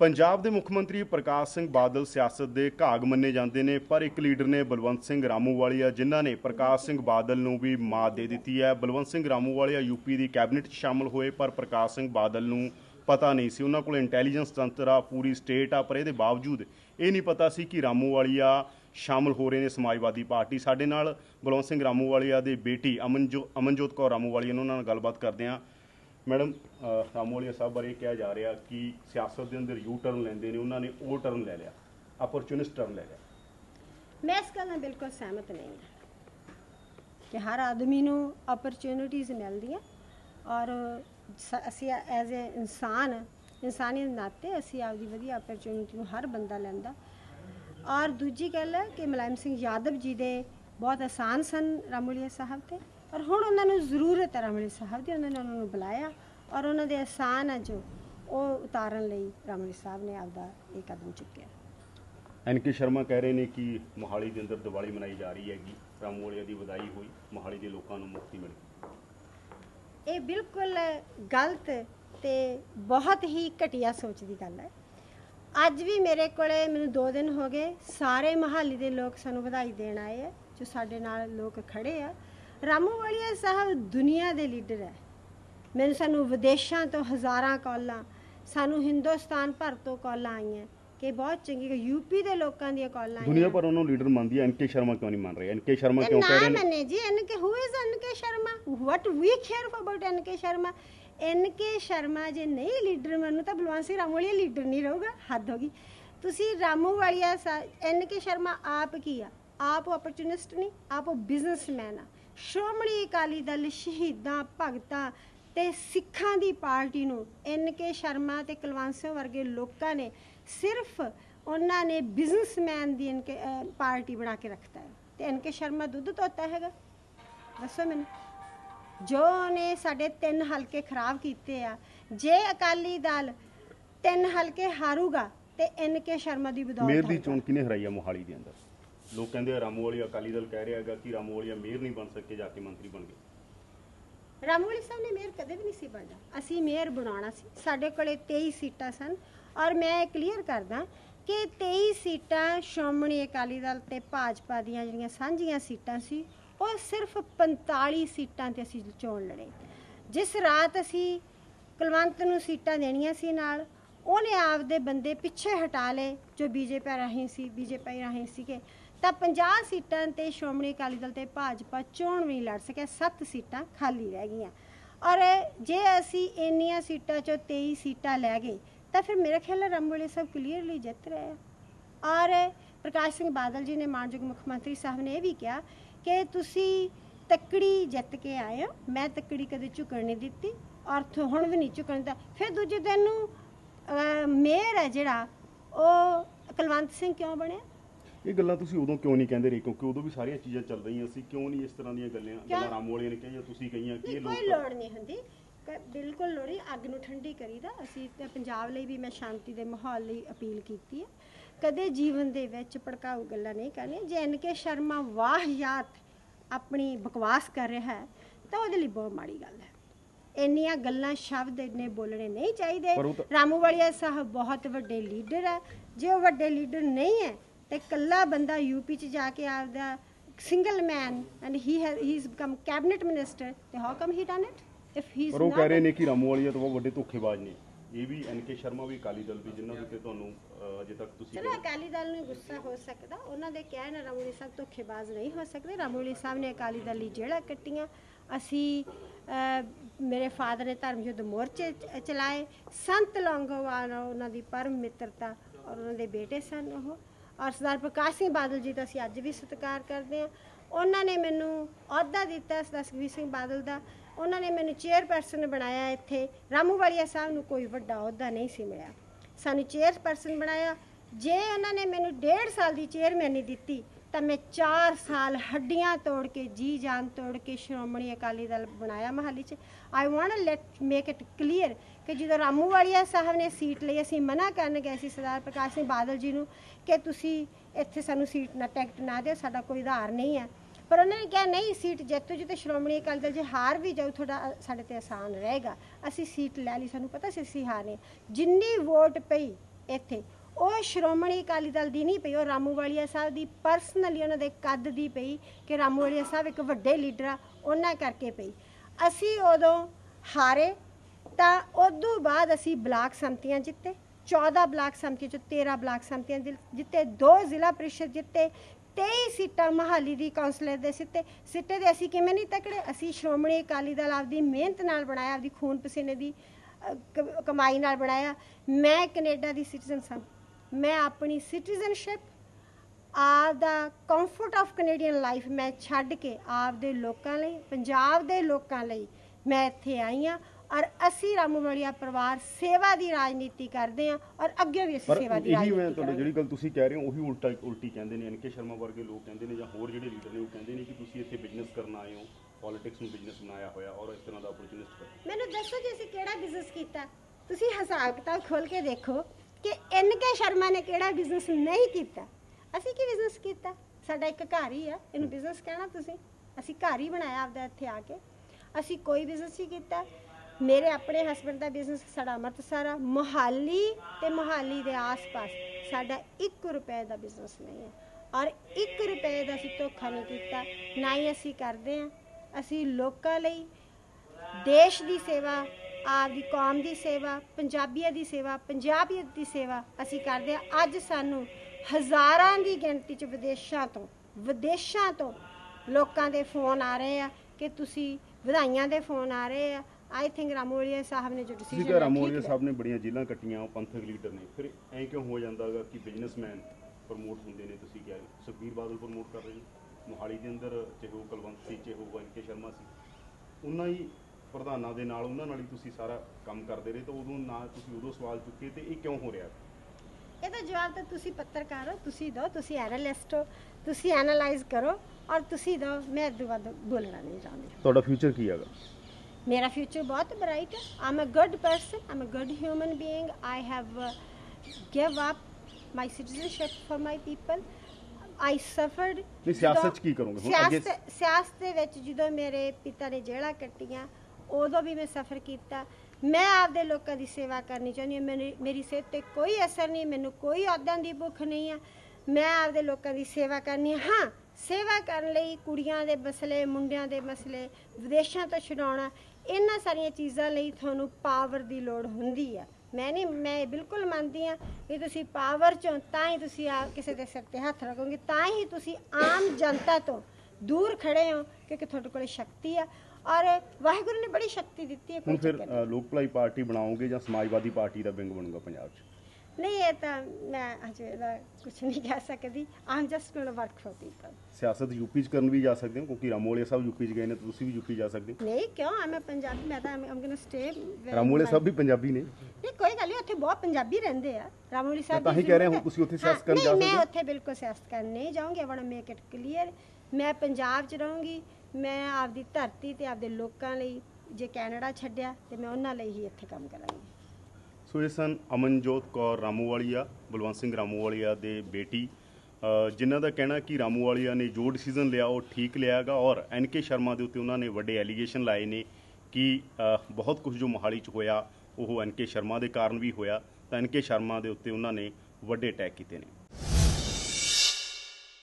ਪੰਜਾਬ ਦੇ ਮੁੱਖ ਮੰਤਰੀ ਪ੍ਰਕਾਸ਼ ਸਿੰਘ ਬਾਦਲ ਸਿਆਸਤ ਦੇ ਘਾਗ ਮੰਨੇ ਜਾਂਦੇ ਨੇ, ਪਰ ਇੱਕ ਲੀਡਰ ਨੇ ਬਲਵੰਤ ਸਿੰਘ ਰਾਮੂਵਾਲੀਆ, ਜਿਨ੍ਹਾਂ ਨੇ ਪ੍ਰਕਾਸ਼ ਸਿੰਘ ਬਾਦਲ ਨੂੰ ਵੀ ਮਾਤ ਦੇ ਦਿੱਤੀ ਹੈ। ਬਲਵੰਤ ਸਿੰਘ ਰਾਮੂਵਾਲੀਆ ਯੂਪੀ ਦੀ ਕੈਬਨਿਟ 'ਚ ਸ਼ਾਮਲ ਹੋਏ, ਪਰ ਪ੍ਰਕਾਸ਼ ਸਿੰਘ ਬਾਦਲ ਨੂੰ ਪਤਾ ਨਹੀਂ ਸੀ। ਉਹਨਾਂ ਕੋਲ ਇੰਟੈਲੀਜੈਂਸ ਤੰਤਰ ਆ, ਪੂਰੀ ਸਟੇਟ ਆ, ਪਰ ਇਹਦੇ ਬਾਵਜੂਦ ਇਹ ਨਹੀਂ ਪਤਾ ਸੀ ਕਿ ਰਾਮੂਵਾਲੀਆ ਸ਼ਾਮਲ ਹੋ ਰਹੇ ਨੇ ਸਮਾਜਵਾਦੀ ਪਾਰਟੀ। ਸਾਡੇ ਨਾਲ ਬਲਵੰਤ ਸਿੰਘ ਰਾਮੂਵਾਲੀਆ ਦੇ ਬੇਟੀ ਅਮਨਜੋ, ਅਮਨਜੋਤ ਕੌਰ ਰਾਮੂਵਾਲੀਆ ਨੂੰ ਉਹਨਾਂ ਨਾਲ ਗੱਲਬਾਤ ਕਰਦੇ ਹਾਂ। ਮੈਡਮ ਰਾਮੋਲੀਆ ਸਾਹਿਬ ਬਾਰੇ ਕਿਹਾ ਜਾ ਰਿਹਾ ਕਿ ਸਿਆਸਤ ਦੇ ਅੰਦਰ ਯੂ ਟਰਨ ਲੈਂਦੇ ਨੇ, ਉਹਨਾਂ ਨੇ ਉਹ ਟਰਨ ਲੈ ਲਿਆ ਅਪਰਚੂਨਿਸਟ ਟਰਨ ਲੈ ਲਿਆ। ਮੈਂ ਇਸ ਗੱਲ ਨਾਲ ਬਿਲਕੁਲ ਸਹਿਮਤ ਨਹੀਂ ਹਾਂ ਕਿ ਹਰ ਆਦਮੀ ਨੂੰ ਅਪਰਚੂਨਿਟੀਜ਼ ਮਿਲਦੀਆਂ ਔਰ ਅਸੀਂ ਐਜ਼ ਅ ਇਨਸਾਨ ਇਨਸਾਨੀਅਤ ਨਾਤੇ ਅਸੀਂ ਆਪਦੀ ਵਧੀਆ ਅਪਰਚੂਨਿਟੀ ਨੂੰ ਹਰ ਬੰਦਾ ਲੈਂਦਾ। ਔਰ ਦੂਜੀ ਗੱਲ ਹੈ ਕਿ ਮੁਲਾਇਮ ਸਿੰਘ ਯਾਦਵ ਜੀ ਦੇ ਬਹੁਤ ਆਸਾਨ ਸਨ ਰਾਮੋਲੀਆ ਸਾਹਿਬ ਤੇ। ਔਰ ਹੁਣ ਉਹਨਾਂ ਨੂੰ ਜ਼ਰੂਰਤ ਹੈ ਰਾਮੂਲੀਆ ਸਾਹਿਬ ਦੀ ਉਹਨਾਂ ਨੇ ਉਹਨਾਂ ਨੂੰ ਬੁਲਾਇਆ ਔਰ ਉਹਨਾਂ ਦੇ ਆਸਾਨ ਹੈ ਜੋ ਉਹ ਉਤਾਰਨ ਲਈ ਰਾਮੂਲੀਆ ਸਾਹਿਬ ਨੇ ਆਪਦਾ ਇਹ ਕਦਮ ਚੁੱਕਿਆ। ਐਨ ਕੇ ਸ਼ਰਮਾ ਕਹਿ ਰਹੇ ਨੇ ਕਿ ਮੋਹਾਲੀ ਦੇ ਅੰਦਰ ਦੀਵਾਲੀ ਮਨਾਈ ਜਾ ਰਹੀ ਹੈਗੀ ਰਾਮੂਵਾਲੀਆ ਦੀ ਵਧਾਈ ਹੋਈ ਮੋਹਾਲੀ ਦੇ ਲੋਕਾਂ ਨੂੰ ਮੁਕਤੀ ਮਿਲ। ਇਹ ਬਿਲਕੁਲ ਗਲਤ ਤੇ ਬਹੁਤ ਹੀ ਘਟੀਆ ਸੋਚ ਦੀ ਗੱਲ ਹੈ। ਅੱਜ ਵੀ ਮੇਰੇ ਕੋਲੇ ਮੈਨੂੰ 2 ਦਿਨ ਹੋ ਗਏ ਸਾਰੇ ਮਹਾਲੀ ਦੇ ਲੋਕ ਸਾਨੂੰ ਵਧਾਈ ਦੇਣ ਆਏ ਆ ਜੋ ਸਾਡੇ ਨਾਲ ਲੋਕ ਖੜੇ ਆ। ਰਾਮੂ ਵਾਲੀਆ ਸਾਹਿਬ ਦੁਨੀਆ ਦੇ ਲੀਡਰ ਹੈ। ਮੈਨੂੰ ਸਾਨੂੰ ਵਿਦੇਸ਼ਾਂ ਤੋਂ ਹਜ਼ਾਰਾਂ ਕਾਲਾਂ ਸਾਨੂੰ ਹਿੰਦੁਸਤਾਨ ਭਰ ਤੋਂ ਕਾਲਾਂ ਆਈਆਂ ਕਿ ਬਹੁਤ ਚੰਗੀ ਯੂਪੀ ਦੇ ਲੋਕਾਂ ਦੀਆਂ ਕਾਲਾਂ ਆਈਆਂ। ਦੁਨੀਆ ਭਰ ਉਹਨਾਂ ਨੂੰ ਲੀਡਰ ਮੰਨਦੀ ਹੈ ਐਨ ਕੇ ਸ਼ਰਮਾ ਕਿਉਂ ਨਹੀਂ ਮੰਨ ਰਹੇ? ਐਨ ਕੇ ਸ਼ਰਮਾ ਕਿਉਂ ਕਹਿ ਰਹੇ ਨੇ? ਹੈ ਜੀ N K who is N K Sharma? What we care about N K Sharma? N K Sharma ਜੇ ਨਹੀਂ ਲੀਡਰ ਮੰਨੂ ਤਾਂ ਬਲਵੰਤ ਸਿੰਘ ਰਾਮੋਲੀਆ ਲੀਡਰ ਨਹੀਂ ਰਹੂਗਾ ਹੱਦ ਹੋ ਗਈ। ਤੁਸੀਂ ਰਾਮੂ ਵਾਲੀਆ ਐਨ ਕੇ ਸ਼ਰਮਾ ਆਪ ਕੀ ਆ? ਆਪ ਓਪਰਚੁਨਿਸਟ ਨਹੀਂ ਆਪ ਉਹ ਬਿਜ਼ਨਸਮੈਨ ਆ। ਸ਼੍ਰੋਮਣੀ ਅਕਾਲੀ ਦਲ ਸ਼ਹੀਦਾਂ ਭਗਤਾਂ ਤੇ ਸਿੱਖਾਂ ਦੀ ਪਾਰਟੀ ਨੂੰ ਐਨ ਕੇ ਸ਼ਰਮਾ ਤੇ ਕੁਲਵੰਤ ਸਿੰਘ ਵਰਗੇ ਲੋਕਾਂ ਨੇ ਸਿਰਫ ਉਹਨਾਂ ਨੇ ਬਿਜ਼ਨਸਮੈਨ ਦੀ ਇਨਕੇ ਅਹ, ਪਾਰਟੀ ਬਣਾ ਕੇ ਰੱਖਤਾ ਹੈ। ਤੇ ਐਨ ਕੇ ਸ਼ਰਮਾ ਦੁੱਧ ਤੋਤਾ ਹੈਗਾ। ਦੱਸੋ ਮੈਨੂੰ। ਜੋ ਨੇ ਸਾਡੇ ਤਿੰਨ ਹਲਕੇ ਖਰਾਬ ਕੀਤੇ ਆ ਜੇ ਅਕਾਲੀ ਦਲ ਤਿੰਨ ਹਲਕੇ ਹਾਰੂਗਾ ਤੇ ਐਨ ਕੇ ਸ਼ਰਮਾ ਦੀ ਬਦੌਲਤ ਦੀ ਹਾਰੂਗਾ। ਚੋਣ ਕਿਨੇ ਹਰਾਈ ਮੋਹਾਲੀ ਦੇ ਅੰਦਰ? ਲੋਕ ਕਹਿੰਦੇ ਆ ਰਾਮੂਵਾਲੀਆ ਅਕਾਲੀ ਦਲ ਕਹਿ ਰਿਹਾ ਹੈਗਾ ਕਿ ਰਾਮੂਵਾਲੀਆ ਮੇਅਰ ਨਹੀਂ ਬਣ ਸਕੇ, ਜਾ ਕੇ ਮੰਤਰੀ ਬਣ ਗਏ। ਰਾਮੂਲੀ ਸਾਹਿਬ ਨੇ ਮੇਅਰ ਕਦੇ ਵੀ ਨਹੀਂ ਸੀ ਬਣਨਾ। ਅਸੀਂ ਮੇਅਰ ਬਣਾਉਣਾ ਸੀ। ਸਾਡੇ ਕੋਲੇ 23 ਸੀਟਾਂ ਸਨ ਔਰ ਮੈਂ ਕਲੀਅਰ ਕਰਦਾ ਕਿ 23 ਸੀਟਾਂ ਸ਼੍ਰੋਮਣੀ ਅਕਾਲੀ ਦਲ ਤੇ ਭਾਜਪਾ ਦੀਆਂ ਜਿਹੜੀਆਂ ਸਾਂਝੀਆਂ ਸੀਟਾਂ ਸੀ, ਉਹ ਸਿਰਫ 45 ਸੀਟਾਂ ਤੇ ਅਸੀਂ ਚੋਣ ਲੜੇ। ਜਿਸ ਰਾਤ ਅਸੀਂ ਕੁਲਵੰਤ ਨੂੰ ਸੀਟਾਂ ਦੇਣੀਆਂ ਸੀ ਨਾਲ, ਉਹਨੇ ਆਪਦੇ ਬੰਦੇ ਪਿੱਛੇ ਹਟਾ ਲਏ, ਜੋ ਬੀਜੇਪੀ ਰਾਹੀਂ ਸੀ, ਬੀਜੇਪੀ ਰਾਹੀਂ ਸੀਗੇ। ਤਾਂ 50 ਸੀਟਾਂ ਤੇ ਸ਼੍ਰੋਮਣੀ ਅਕਾਲੀ ਦਲ ਤੇ ਭਾਜਪਾ ਚੋਣ ਵੀ ਨਹੀਂ ਲੜ ਸਕਿਆ 7 ਸੀਟਾਂ ਖਾਲੀ ਰਹਿ ਗਈਆਂ। ਔਰ ਜੇ ਅਸੀਂ ਇੰਨੀਆਂ ਸੀਟਾਂ ਚੋਂ 23 ਸੀਟਾਂ ਲੈ ਗਏ, ਤਾਂ ਫਿਰ ਮੇਰੇ ਖਿਆਲ ਨਾਲ ਰਾਮਵਾਲੇ ਸਾਹਿਬ ਕਲੀਅਰਲੀ ਜਿੱਤ ਰਹੇ ਆ। ਔਰ ਪ੍ਰਕਾਸ਼ ਸਿੰਘ ਬਾਦਲ ਜੀ ਨੇ ਮਾਨਯੋਗ ਮੁੱਖ ਮੰਤਰੀ ਸਾਹਿਬ ਨੇ ਇਹ ਵੀ ਕਿਹਾ ਕਿ ਤੁਸੀਂ ਤੱਕੜੀ ਜਿੱਤ ਕੇ ਆਏ ਹੋ। ਮੈਂ ਤੱਕੜੀ ਕਦੇ ਝੁਕਣ ਨਹੀਂ ਦਿੱਤੀ ਔਰ ਹੁਣ ਵੀ ਨਹੀਂ ਝੁਕਣ ਦਾ ਫਿਰ ਦੂਜੇ ਦਿਨ ਨੂੰ ਮੇਅਰ ਹੈ ਜਿਹੜਾ, ਉਹ ਕੁਲਵੰਤ ਸਿੰਘ ਕਿਉਂ ਬਣਿਆ? ਇਹ ਗੱਲਾਂ ਤੁਸੀਂ ਉਦੋਂ ਕਿਉਂ ਨਹੀਂ ਕਹਿੰਦੇ ਰਹੇ? ਕਿਉਂਕਿ ਉਦੋਂ ਵੀ ਸਾਰੀਆਂ ਚੀਜ਼ਾਂ ਚੱਲ ਰਹੀਆਂ ਸੀ। ਕਿਉਂ ਨਹੀਂ ਇਸ ਤਰ੍ਹਾਂ ਦੀਆਂ ਗੱਲਾਂ? ਗੱਲਾਂ ਰਾਮੂਵਾਲੀਆ ਨੇ ਕਹੀਆਂ ਤੁਸੀਂ ਕਹੀਆਂ ਕਿ ਇਹ ਕੋਈ ਲੋਕ ਲੋੜ ਨਹੀਂ ਹੁੰਦੀ। ਬਿਲਕੁਲ ਲੋੜ ਅੱਗ ਨੂੰ ਠੰਡੀ ਕਰੀਦਾ ਅਸੀਂ ਤੇ ਪੰਜਾਬ ਲਈ ਵੀ ਮੈਂ ਸ਼ਾਂਤੀ ਦੇ ਮਾਹੌਲ ਲਈ ਅਪੀਲ ਕੀਤੀ ਹੈ। ਕਦੇ ਜੀਵਨ ਦੇ ਵਿੱਚ ਭੜਕਾਊ ਗੱਲਾਂ ਨਹੀਂ ਕਰਨੀਆਂ। ਜੇ ਐਨ ਕੇ ਸ਼ਰਮਾ ਵਾਹਿਯਾਤ ਆਪਣੀ ਬਕਵਾਸ ਕਰ ਰਿਹਾ ਹੈ ਤਾਂ ਉਹਦੇ ਲਈ ਬਹੁਤ ਮਾੜੀ ਗੱਲ ਹੈ। ਇੰਨੀਆਂ ਗੱਲਾਂ ਸ਼ਬਦ ਇੰਨੇ ਬੋਲਣੇ ਨਹੀਂ ਚਾਹੀਦੇ। ਤਾਂ- ਰਾਮੂਵਾਲੀਆ ਸਾਹਿਬ ਬਹੁਤ ਵੱਡੇ ਲੀਡਰ ਹੈ। ਜੇ ਉਹ ਵੱਡੇ ਲੀਡਰ ਨਹੀਂ ਹੈ ਤੇ ਕੱਲਾ ਬੰਦਾ ਯੂਪੀ ਚ ਜਾ ਕੇ ਆਪਦਾ single man and he he is become cabinet minister ਤੇ how come he done it if he is ਪਰ ਉਹ ਕਹਿ ਰਹੇ ਨੇ ਕਿ ਰਾਮੂਵਾਲੀਆ ਤੋਂ ਬਹੁਤ ਵੱਡੇ ਧੋਖੇਬਾਜ਼ ਨੇ ਇਹ ਵੀ ਐਨ ਕੇ ਸ਼ਰਮਾ ਵੀ ਅਕਾਲੀ ਦਲ ਵੀ ਜਿਨ੍ਹਾਂ ਦੇ ਤੁਹਾਨੂੰ ਅਜੇ ਤੱਕ ਤੁਸੀਂ ਚਲੋ ਅਕਾਲੀ ਦਲ ਨੂੰ ਗੁੱਸਾ ਹੋ ਸਕਦਾ। ਉਹਨਾਂ ਦੇ ਕਹਿਣ ਰਾਮੂਲੀ ਸਾਹਿਬ ਧੋਖੇਬਾਜ਼ ਨਹੀਂ ਹੋ ਸਕਦੇ। ਰਾਮੂਲੀ ਸਾਹਿਬ ਨੇ ਅਕਾਲੀ ਦਲ ਲਈ ਜਿਹੜਾ ਕੱਟੀਆਂ। ਅਸੀਂ ਮੇਰੇ ਫਾਦਰ ਨੇ ਧਰਮ ਯੁੱਧ ਮੋਰਚੇ ਚਲਾਏ। ਸੰਤ ਲੌਂਗੋਵਾਲ ਉਹਨਾਂ ਦੀ ਪਰਮ ਮਿੱਤਰਤਾ ਔਰ ਉਹਨਾਂ ਦੇ ਬੇਟੇ ਸਨ ਉਹ। ਔਰ ਸਰਦਾਰ ਪ੍ਰਕਾਸ਼ ਸਿੰਘ ਬਾਦਲ ਜੀ ਦਾ ਅਸੀਂ ਅੱਜ ਵੀ ਸਤਿਕਾਰ ਕਰਦੇ ਹਾਂ। ਉਹਨਾਂ ਨੇ ਮੈਨੂੰ ਅਹੁਦਾ ਦਿੱਤਾ ਸਰਦਾਰ ਸੁਖਬੀਰ ਸਿੰਘ ਬਾਦਲ ਦਾ। ਉਹਨਾਂ ਨੇ ਮੈਨੂੰ ਚੇਅਰਪਰਸਨ ਬਣਾਇਆ ਇੱਥੇ। ਰਾਮੂਵਾਲੀਆ ਸਾਹਿਬ ਨੂੰ ਕੋਈ ਵੱਡਾ ਅਹੁਦਾ ਨਹੀਂ ਸੀ ਮਿਲਿਆ। ਸਾਨੂੰ ਚੇਅਰਪਰਸਨ ਬਣਾਇਆ। ਜੇ ਉਹਨਾਂ ਨੇ ਮੈਨੂੰ 1.5 ਸਾਲ ਦੀ ਚੇਅਰਮੈਨੀ ਦਿੱਤੀ ਤਾਂ ਮੈਂ 4 ਸਾਲ ਹੱਡੀਆਂ ਤੋੜ ਕੇ, ਜੀ ਜਾਨ ਤੋੜ ਕੇ ਸ਼੍ਰੋਮਣੀ ਅਕਾਲੀ ਦਲ ਬਣਾਇਆ ਮਹਾਲੀ 'ਚ। I want to let make it clear ਕਿ ਜਦੋਂ ਰਾਮੂ ਵਾਲੀਆ ਸਾਹਿਬ ਨੇ ਸੀਟ ਲਈ, ਅਸੀਂ ਮਨਾ ਕਰਨ ਗਏ ਸੀ ਸਰਦਾਰ ਪ੍ਰਕਾਸ਼ ਸਿੰਘ ਬਾਦਲ ਜੀ ਨੂੰ ਕਿ ਤੁਸੀਂ ਇੱਥੇ ਸਾਨੂੰ ਸੀਟ ਨਾ, ਟਿਕਟ ਨਾ ਦਿਓ, ਸਾਡਾ ਕੋਈ ਆਧਾਰ ਨਹੀਂ ਹੈ। ਪਰ ਉਹਨਾਂ ਨੇ ਕਿਹਾ, ਨਹੀਂ, ਸੀਟ ਜਿੱਤੂ ਜੀ ਤੇ ਸ਼੍ਰੋਮਣੀ ਅਕਾਲੀ ਦਲ ਜੇ ਹਾਰ ਵੀ ਜਾਊ, ਤੁਹਾਡਾ ਸਾਡੇ ਤੇ ਆਸਾਨ ਰਹੇਗਾ। ਅਸੀਂ ਸੀਟ ਲੈ ਲਈ, ਸਾਨੂੰ ਪਤਾ ਸੀ ਅਸੀਂ ਹਾਰੇ ਜਿੰਨੀ ਵੋਟ ਪਈ ਇੱਥੇ ਉਹ ਸ਼੍ਰੋਮਣੀ ਅਕਾਲੀ ਦਲ ਦੀ ਨਹੀਂ ਪਈ, ਉਹ ਰਾਮੂ ਵਾਲੀਆ ਸਾਹਿਬ ਦੀ ਪਰਸਨਲੀ ਉਹਨਾਂ ਦੇ ਕੱਦ ਦੀ ਪਈ ਕਿ ਰਾਮੂ ਵਾਲੀਆ ਸਾਹਿਬ ਇੱਕ ਵੱਡੇ ਲੀਡਰ ਆ, ਉਹਨਾਂ ਕਰਕੇ ਪਈ। ਅਸੀਂ ਉਦੋਂ ਹਾਰੇ ਤਾਂ ਉਦੋਂ ਬਾਅਦ ਅਸੀਂ ਬਲਾਕ ਸੰਮਤੀਆਂ ਜਿੱਤੇ 14 ਬਲਾਕ ਸੰਮਤੀਆਂ ਚੋਂ 13 ਬਲਾਕ ਸੰਮਤੀਆਂ ਜਿ- ਜਿੱਤੇ, ਦੋ ਜ਼ਿਲ੍ਹਾ ਪ੍ਰੀਸ਼ਦ ਜਿੱਤੇ 23 ਸੀਟਾਂ ਮਹਾਲੀ ਦੀ ਕਾਉਂਸਲਰ ਦੇ ਸਿੱਤੇ, ਸਿੱਟੇ ਦੇ ਅਸੀਂ ਕਿਵੇਂ ਨਹੀਂ ਤਕੜੇ? ਅਸੀਂ ਸ਼੍ਰੋਮਣੀ ਅਕਾਲੀ ਦਲ ਆਪਦੀ ਮਿਹਨਤ ਨਾਲ ਬਣਾਇਆ, ਆਪਦੀ ਖੂਨ ਪਸੀਨੇ ਦੀ ਕ- ਕਮਾਈ ਨਾਲ ਬਣਾਇਆ। ਮੈਂ ਕੈਨੇਡਾ ਦੀ ਸਿਟੀਜ਼ਨ ਸਾਂ। ਮੈਂ ਆਪਣੀ ਸਿਟੀਜ਼ਨਸ਼ਿਪ ਆਪਦਾ ਕੰਫਰਟ ਆਫ ਕੈਨੇਡੀਅਨ ਲਾਈਫ ਮੈਂ ਛੱਡ ਕੇ ਆਪਦੇ ਲੋਕਾਂ ਲਈ ਪੰਜਾਬ ਦੇ ਲੋਕਾਂ ਲਈ ਮੈਂ ਇੱਥੇ ਆਈ ਹਾਂ ਔਰ ਅਸੀਂ ਰਾਮੂਵਾਲੀਆ ਪਰਿਵਾਰ ਸੇਵਾ ਦੀ ਰਾਜਨੀਤੀ ਕਰਦੇ ਹਾਂ ਔਰ ਅੱਗੇ ਵੀ ਅਸੀਂ ਸੇਵਾ ਦੀ ਇਹੀ ਮੈਂ ਰਾਜਨੀਤੀ ਤੁਹਾਡੀ ਜਿਹੜੀ ਗੱਲ ਤੁਸੀਂ ਕਹਿ ਰਹੇ ਹੋ ਉਹੀ ਉਲਟਾ ਉਲਟੀ ਕਹਿੰਦੇ ਨੇ ਐਨਕੇ ਸ਼ਰਮਾ ਵਰਗੇ ਲੋਕ ਕਹਿੰਦੇ ਨੇ ਜਾਂ ਹੋਰ ਜਿਹੜੇ ਲੀਡਰ ਨੇ ਉਹ ਕਹਿੰਦੇ ਨੇ ਕਿ ਤੁਸੀਂ ਇੱਥੇ ਬਿਜ਼ਨਸ ਕਰਨ ਆਏ ਹੋ ਪੋਲਿਟਿਕਸ ਨੂੰ ਬਿਜ਼ਨਸ ਬਣਾਇਆ ਹੋਇਆ ਔਰ ਇਸ ਤਰ੍ਹਾਂ ਦਾ ਓਪਰਚੁਨਿਸਟ ਮੈਨੂੰ ਦੱਸੋ ਜੀ ਅਸੀਂ ਕਿਹੜਾ ਬਿਜ਼ਨਸ ਕੀਤਾ? ਤੁਸੀਂ ਹਿਸਾਬ ਕਿਤਾਬ ਖੋਲ ਕੇ ਦੇਖੋ। ਕਿ ਐਨਕੇ ਸ਼ਰਮਾ ਨੇ ਕਿਹੜਾ ਬਿਜ਼ਨਸ ਨਹੀਂ ਕੀਤਾ? ਅਸੀਂ ਕੀ ਬਿਜ਼ਨਸ ਕੀਤਾ? ਸਾਡਾ ਇੱਕ ਘਰ ਹੀ ਆ, ਇਹਨੂੰ ਬਿਜ਼ਨਸ ਕਹਿਣਾ ਤੁਸੀਂ। ਅਸੀਂ ਘਰ ਹੀ ਬਣਾਇਆ ਆਪਦਾ ਇੱਥੇ ਆ ਕੇ। ਅਸੀਂ ਕੋਈ ਬਿਜ਼ਨਸ ਨਹੀਂ ਕੀਤਾ। ਮੇਰੇ ਆਪਣੇ ਹਸਬੰਡ ਦਾ ਬਿਜ਼ਨਸ ਸਾਡਾ ਅੰਮ੍ਰਿਤਸਰ ਆ। ਮੋਹਾਲੀ ਤੇ ਮੋਹਾਲੀ ਦੇ ਆਸ-ਪਾਸ ਸਾਡਾ 1 ਰੁਪਏ ਦਾ ਬਿਜ਼ਨਸ ਨਹੀਂ ਹੈ। ਔਰ 1 ਰੁਪਏ ਦਾ ਅਸੀਂ ਧੋਖਾ ਨਹੀਂ ਕੀਤਾ, ਨਾ ਹੀ ਅਸੀਂ ਕਰਦੇ ਹਾਂ। ਅਸੀਂ ਲੋਕਾਂ ਲਈ ਦੇਸ਼ ਦੀ ਸੇਵਾ ਆਪਦੀ ਕੌਮ ਦੀ ਸੇਵਾ ਪੰਜਾਬੀਆਂ ਦੀ ਸੇਵਾ ਪੰਜਾਬੀਅਤ ਦੀ ਸੇਵਾ ਅਸੀਂ ਕਰਦੇ ਹਾਂ। ਅੱਜ ਸਾਨੂੰ ਹਜ਼ਾਰਾਂ ਦੀ ਗਿਣਤੀ ਚ ਵਿਦੇਸ਼ਾਂ ਤੋਂ ਵਿਦੇਸ਼ਾਂ ਤੋਂ ਲੋਕਾਂ ਦੇ ਫੋਨ ਆ ਰਹੇ ਆ ਕਿ ਤੁਸੀਂ ਵਧਾਈਆਂ ਦੇ ਫੋਨ ਆ ਰਹੇ ਆ। ਆਈ ਥਿੰਕ ਰਾਮੋਲੀਆ ਸਾਹਿਬ ਨੇ ਜੋ ਡਿਸੀਜਨ ਕਿਹਾ ਰਾਮੋਲੀਆ ਸਾਹਿਬ ਨੇ ਬੜੀਆਂ ਜੇਲ੍ਹਾਂ ਕੱਟੀਆਂ ਉਹ ਪੰਥਕ ਲੀਡਰ ਨੇ। ਫਿਰ ਐਂ ਕਿਉਂ ਹੋ ਜਾਂਦਾਗਾ ਕਿ ਬਿਜ਼ਨਸਮੈਨ ਪ੍ਰਮੋਟ ਹੁੰਦੇ ਨੇ ਤੁਸੀਂ ਕਿਹਾ ਸੁਖਬੀਰ ਬਾਦਲ ਪ੍ਰਮੋਟ ਕਰ ਰਹੇ ਨੇ। ਮੋਹਾਲੀ ਦੇ ਅੰਦਰ ਚਾਹੇ ਉਹ ਕੁਲਵੰਤ ਸੀ ਚਾਹੇ ਉਹ ਐਨਕੇ ਸ਼ਰਮਾ ਸੀ। ਉਹਨਾਂ ਹੀ ਪ੍ਰਧਾਨਾਂ ਦੇ ਨਾਲ ਉਹਨਾਂ ਨਾਲ ਹੀ ਤੁਸੀਂ ਸਾਰਾ ਕੰਮ ਕਰਦੇ ਰਹੇ ਤਾਂ ਉਦੋਂ ਨਾ ਤੁਸੀਂ ਉਦੋਂ ਸਵਾਲ ਚੁੱਕੇ ਤੇ ਇਹ ਕਿਉਂ ਹੋ ਰਿਹਾ? ਇਹਦਾ ਜਵਾਬ ਤਾਂ ਤੁਸੀਂ ਪੱਤਰਕਾਰ ਹੋ ਤੁਸੀਂ ਦਿਓ ਤੁਸੀਂ ਐਨਾਲਿਸਟ ਹੋ ਤੁਸੀਂ ਐਨਾਲਾਈਜ਼ ਕਰੋ ਔਰ ਤੁਸੀਂ ਦਿਓ ਮੈਂ ਤੋਂ ਵੱਧ ਬੋਲਣਾ ਨਹੀਂ ਚਾਹੁੰਦੀ। ਤੁਹਾਡਾ ਫਿਊਚਰ ਕੀ ਹੈਗਾ? ਮੇਰਾ ਫਿਊਚਰ ਬਹੁਤ ਬ੍ਰਾਈਟ ਹੈ I'm a good person I'm a good human being I have give up my citizenship for my people I suffered ਨਹੀਂ ਸਿਆਸਤ ਕੀ ਕਰੋਗੇ? ਹੁਣ ਅੱਗੇ ਸਿਆਸਤ ਸਿਆਸਤ ਦੇ ਵਿੱਚ ਜਦੋਂ ਮੇਰੇ ਪਿਤਾ ਨੇ ਜੇਲ੍ਹਾਂ ਕੱਟੀਆਂ ਉਦੋਂ ਵੀ ਮੈਂ ਸਫਰ ਕੀਤਾ। ਮੈਂ ਆਪਦੇ ਲੋਕਾਂ ਦੀ ਸੇਵਾ ਕਰਨੀ ਚਾਹੁੰਦੀ ਹਾਂ। ਮੇਰੀ ਮੇਰੀ ਸਿਹਤ ਤੇ ਕੋਈ ਅਸਰ ਨਹੀਂ, ਮੈਨੂੰ ਕੋਈ ਅਹੁਦਿਆਂ ਦੀ ਭੁੱਖ ਨਹੀਂ ਆ। ਮੈਂ ਆਪਦੇ ਲੋਕਾਂ ਦੀ ਸੇਵਾ ਕਰਨੀ ਹਾਂ, ਸੇਵਾ ਕਰਨ ਲਈ ਕੁੜੀਆਂ ਦੇ ਮਸਲੇ, ਮੁੰਡਿਆਂ ਦੇ ਮਸਲੇ, ਵਿਦੇਸ਼ਾਂ ਤੋਂ ਛਡਾਉਣਾ, ਇਹਨਾਂ ਸਾਰੀਆਂ ਚੀਜ਼ਾਂ ਲਈ ਤੁਹਾਨੂੰ ਪਾਵਰ ਦੀ ਲੋੜ ਹੁੰਦੀ ਆ। ਮੈਂ ਨਹੀਂ, ਮੈਂ ਇਹ ਬਿਲਕੁਲ ਮੰਨਦੀ ਆ ਕਿ ਤੁਸੀਂ ਪਾਵਰ ਚੋਂ ਤਾਂ ਹੀ ਤੁਸੀਂ ਆ ਕਿਸੇ ਦੇ ਸਿਰ ਤੇ ਹੱਥ ਰੱਖੋਗੇ, ਤਾਂ ਹੀ ਤੁਸੀਂ ਆਮ ਜਨਤਾ ਤੋਂ ਦੂਰ ਖੜੇ ਹੋ, ਕਿਉਂਕਿ ਤੁਹਾਡੇ ਕੋਲ ਸ਼ਕਤੀ ਆ। ਔਰ ਵਾਹਿਗੁਰੂ ਨੇ ਬੜੀ ਸ਼ਕਤੀ ਦਿੱਤੀ ਹੈ ਹੁਣ ਫਿਰ ਨਹੀਂ। ਅ, ਲੋਕ ਭਲਾਈ ਪਾਰਟੀ ਬਣਾਓਗੇ ਜਾਂ ਸਮਾਜਵਾਦੀ ਪਾਰਟੀ ਦਾ ਵਿੰਗ ਬਣੂਗਾ ਪੰਜਾਬ 'ਚ? ਨਹੀਂ ਇਹ ਤਾਂ ਮੈਂ ਅਜੇ ਇਹਦਾ ਕੁਝ ਨਹੀਂ ਕਹਿ ਸਕਦੀ। I'm just going to work for people ਸਿਆਸਤ ਯੂਪੀ 'ਚ ਕਰਨ ਵੀ ਜਾ ਸਕਦੇ ਹੋ? ਕਿਉਂਕਿ ਰਾਮੋਲੀਆ ਸਾਹਿਬ ਯੂਪੀ 'ਚ ਗਏ ਨੇ ਤਾਂ ਤੁਸੀਂ ਵੀ ਯੂਪੀ ਜਾ ਸਕਦੇ ਹੋ? ਨਹੀਂ ਕਿਉਂ? ਆ ਮੈਂ ਪੰਜਾਬੀ ਮੈਂ ਤਾਂ ਆਮ ਗੋਇੰ ਸਟੇ ਰਾਮੋਲੀਆ ਸਾਹਿਬ ਵੀ ਪੰਜਾਬੀ ਨੇ? ਨਹੀਂ ਕੋਈ ਗੱਲ ਨਹੀਂ ਉੱਥੇ ਬਹੁਤ ਪੰਜਾਬੀ ਰਹਿੰਦੇ ਆ। ਰਾਮੋਲੀ ਸਾਹਿਬ ਤਾਂ ਦੀ ਹੀ ਕਹਿ ਰਿਹਾ ਜ਼ਰੂਰਤ ਹੈ। ਤੁਸੀਂ ਉੱਥੇ ਸਿਆਸਤ ਕਰਨ ਨਹੀਂ, ਜਾ ਸਕਦੇ ਮੈਂ? ਉੱਥੇ ਬਿਲਕੁਲ ਸਿਆਸਤ ਕਰਨ ਨਹੀਂ ਜਾਊਂਗੀ I want make it clear ਮੈਂ ਪੰਜਾਬ 'ਚ ਰਹੂੰਗੀ ਮੈਂ ਆਪਦੀ ਧਰਤੀ ਤੇ ਆਪਦੇ ਲੋਕਾਂ ਲਈ ਜੇ ਕੈਨੇਡਾ ਛੱਡਿਆ ਤੇ ਮੈਂ ਉਹਨਾਂ ਲਈ ਹੀ ਇੱਥੇ ਕੰਮ ਕਰਾਂਗੀ। ਸੋ ਇਹ ਸਨ ਅਮਨਜੋਤ ਕੌਰ ਰਾਮੂਵਾਲੀਆ, ਬਲਵੰਤ ਸਿੰਘ ਰਾਮੂਵਾਲੀਆ ਦੇ ਬੇਟੀ। ਜਿਨ੍ਹਾਂ ਦਾ ਕਹਿਣਾ ਕਿ ਰਾਮੂਵਾਲੀਆ ਨੇ ਜੋ ਡਿਸੀਜਨ ਲਿਆ ਉਹ ਠੀਕ ਲਿਆਗਾ ਔਰ ਐਨਕੇ ਸ਼ਰਮਾ ਦੇ ਉੱਤੇ ਉਹਨਾਂ ਨੇ ਵੱਡੇ ਐਲੀਗੇਸ਼ਨ ਲਾਏ ਨੇ ਕਿ ਬਹੁਤ ਕੁਝ ਜੋ ਮੋਹਾਲੀ 'ਚ ਹੋਇਆ ਉਹ ਐਨਕੇ ਸ਼ਰਮਾ ਦੇ ਕਾਰਨ ਵੀ ਹੋਇਆ। ਤਾਂ ਐਨਕੇ ਸ਼ਰਮਾ ਦੇ ਉੱਤੇ ਉਹਨਾਂ ਨੇ ਵੱਡੇ ਅਟੈਕ ਕੀਤੇ ਨੇ।